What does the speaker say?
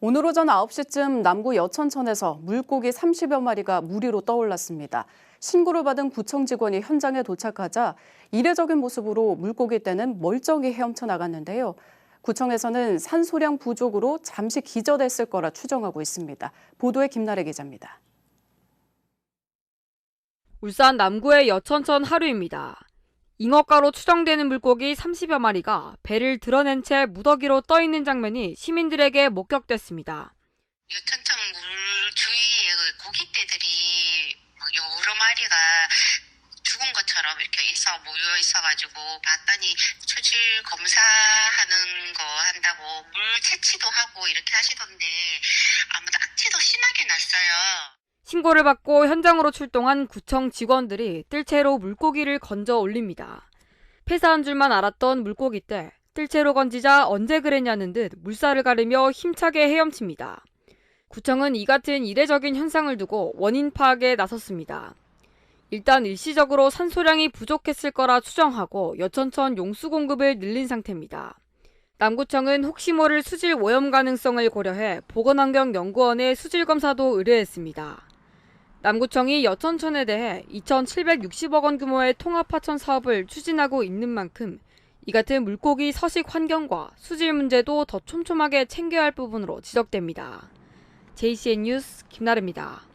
오늘 오전 9시쯤 남구 여천천에서 물고기 30여 마리가 무리로 떠올랐습니다. 신고를 받은 구청 직원이 현장에 도착하자 이례적인 모습으로 물고기 떼는 멀쩡히 헤엄쳐 나갔는데요. 구청에서는 산소량 부족으로 잠시 기절했을 거라 추정하고 있습니다. 보도에 김나래 기자입니다. 울산 남구의 여천천 하루입니다. 잉어가로 추정되는 물고기 30여 마리가 배를 드러낸 채 무더기로 떠 있는 장면이 시민들에게 목격됐습니다. 유천천 물 주위에 그 고깃대들이 막 여러 마리가 죽은 것처럼 이렇게 있어 모여 있어가지고 봤더니 수질 검사하는 거 한다고 물 채취도 하고 이렇게 하시던데 아무도 악취도 심하게 났어요. 신고를 받고 현장으로 출동한 구청 직원들이 뜰채로 물고기를 건져 올립니다. 폐사한 줄만 알았던 물고기 때 뜰채로 건지자 언제 그랬냐는 듯 물살을 가르며 힘차게 헤엄칩니다. 구청은 이 같은 이례적인 현상을 두고 원인 파악에 나섰습니다. 일단 일시적으로 산소량이 부족했을 거라 추정하고 여천천 용수 공급을 늘린 상태입니다. 남구청은 혹시 모를 수질 오염 가능성을 고려해 보건환경연구원에 수질 검사도 의뢰했습니다. 남구청이 여천천에 대해 2,760억 원 규모의 통합 하천 사업을 추진하고 있는 만큼 이 같은 물고기 서식 환경과 수질 문제도 더 촘촘하게 챙겨야 할 부분으로 지적됩니다. JCN 뉴스 김나래입니다.